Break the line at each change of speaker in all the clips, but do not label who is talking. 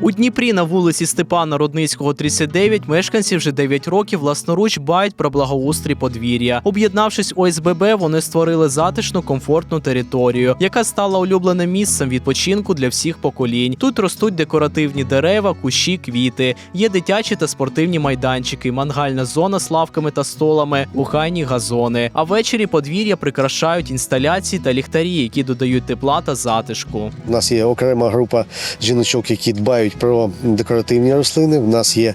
У Дніпрі на вулиці Степана Рудницького, 39, мешканці вже 9 років власноруч дбають про благоустрій подвір'я. Об'єднавшись у ОСББ, вони створили затишну, комфортну територію, яка стала улюбленим місцем відпочинку для всіх поколінь. Тут ростуть декоративні дерева, кущі, квіти. Є дитячі та спортивні майданчики, мангальна зона з лавками та столами, кухайні газони. А ввечері подвір'я прикрашають інсталяції та ліхтарі, які додають тепла та затишку.
У нас є окрема група жіночок, які дбають про декоративні рослини. У нас є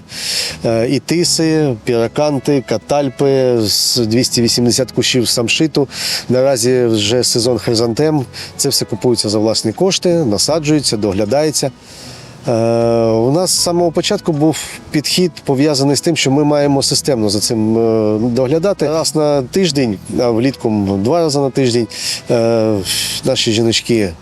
е, і тиси, піраканти, катальпи з 280 кущів самшиту. Наразі вже сезон хризантем. Це все купується за власні кошти, насаджується, доглядається. Е, У нас з самого початку був підхід пов'язаний з тим, що ми маємо системно за цим е, доглядати. Раз на тиждень, а влітку два рази на тиждень наші жіночки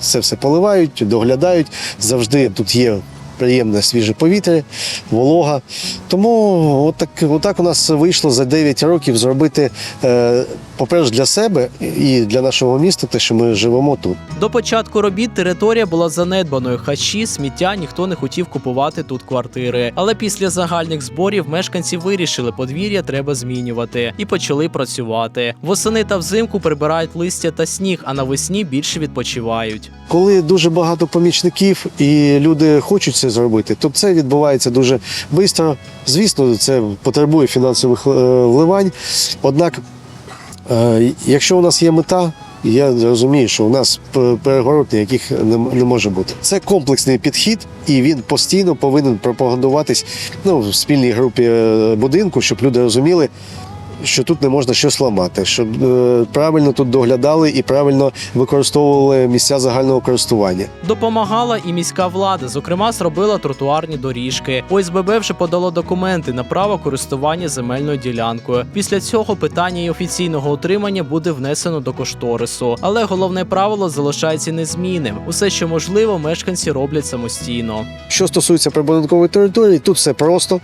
це все поливають, доглядають. Завжди тут є приємне свіже повітря, волога. Тому отак, отак у нас вийшло за 9 років зробити, е, по-перше, для себе і для нашого міста, те, що ми живемо тут.
До початку робіт територія була занедбаною. Хачі, сміття ніхто не хотів купувати тут квартири. Але після загальних зборів мешканці вирішили, подвір'я треба змінювати і почали працювати. Восени та взимку прибирають листя та сніг, а навесні більше відпочивають.
Коли дуже багато помічників і люди хочуть це зробити, то це відбувається дуже швидко. Звісно, це потребує фінансових е, вливань. Однак, е, якщо у нас є мета, я розумію, що у нас перегород ніяких не, може бути. Це комплексний підхід, і він постійно повинен пропагандуватись ну, в спільній групі е, будинку, щоб люди розуміли, що тут не можна щось ламати, щоб е, правильно тут доглядали і правильно використовували місця загального користування.
Допомагала і міська влада, зокрема, зробила тротуарні доріжки. ОСББ вже подало документи на право користування земельною ділянкою. Після цього питання її офіційного утримання буде внесено до кошторису. Але головне правило залишається незмінним. Усе, що можливо, мешканці роблять самостійно.
Що стосується прибудинкової території, тут все просто,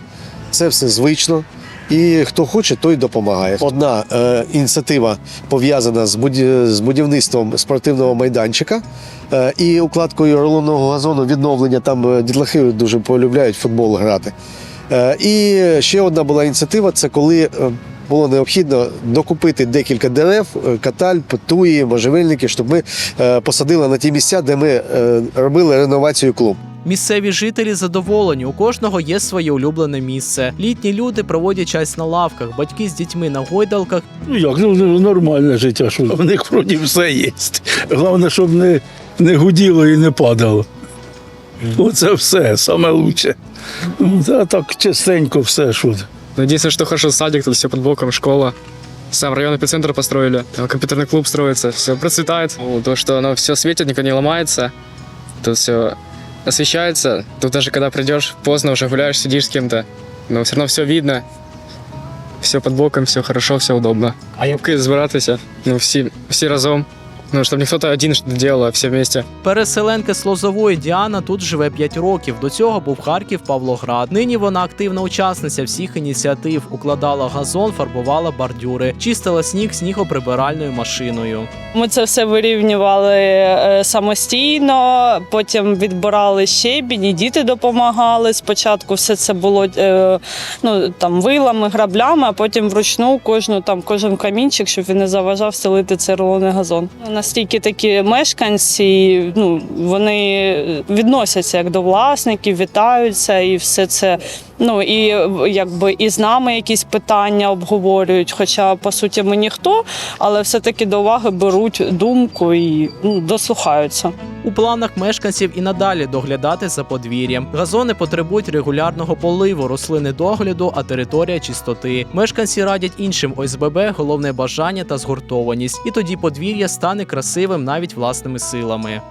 це все звично. І хто хоче, той допомагає. Одна е, ініціатива пов'язана з, з будівництвом спортивного майданчика е, і укладкою рулонного газону відновлення. Там е, дітлахи дуже полюбляють футбол грати. Е, і ще одна була ініціатива це коли е, було необхідно докупити декілька дерев, е, катальп, туї, можжевельники, щоб ми посадили на ті місця, де ми робили реновацію клубу.
Місцеві жителі задоволені. У кожного є своє улюблене місце. Літні люди проводять час на лавках, батьки з дітьми на гойдалках.
Ну як, ну ну, нормальне життя, що в них вроді все є. Головне, щоб не, не гуділо і не падало. Оце все, саме лучше. Ну, Та так чистенько все, що.
Ну, Единственное, что хорошо, садик, тут все под боком, школа. Сам район эпицентр построили, там компьютерный клуб строится, все процветает. Ну, То, что оно все светит, никогда не ломается, тут все освещается. Тут даже когда придешь поздно, уже гуляешь, сидишь с кем-то, но все равно все видно. Все под боком, все хорошо, все удобно. А я збиратися, ну, всі, всі разом. Ну, чтобы не кто-то один что-то делал, а все вместе.
Переселенка з Лозової Діана тут живе 5 років. До цього був Харків Павлоград. Нині вона активна учасниця всіх ініціатив. Укладала газон, фарбувала бордюри, чистила сніг снігоприбиральною машиною.
Ми це все вирівнювали е, самостійно, потім відбирали щебінь, і діти допомагали. Спочатку все це було е, ну, там, вилами, граблями, а потім вручну кожну, там, кожен камінчик, щоб він не заважав стелити цей рулонний газон. Настільки такі мешканці, ну, вони відносяться як до власників, вітаються і все це. Ну і якби і з нами якісь питання обговорюють. Хоча по суті ми ніхто, але все-таки до уваги беруть думку і ну, дослухаються.
У планах мешканців і надалі доглядати за подвір'ям. Газони потребують регулярного поливу, рослини догляду, а територія чистоти. Мешканці радять іншим ОСББ головне бажання та згуртованість, і тоді подвір'я стане красивим навіть власними силами.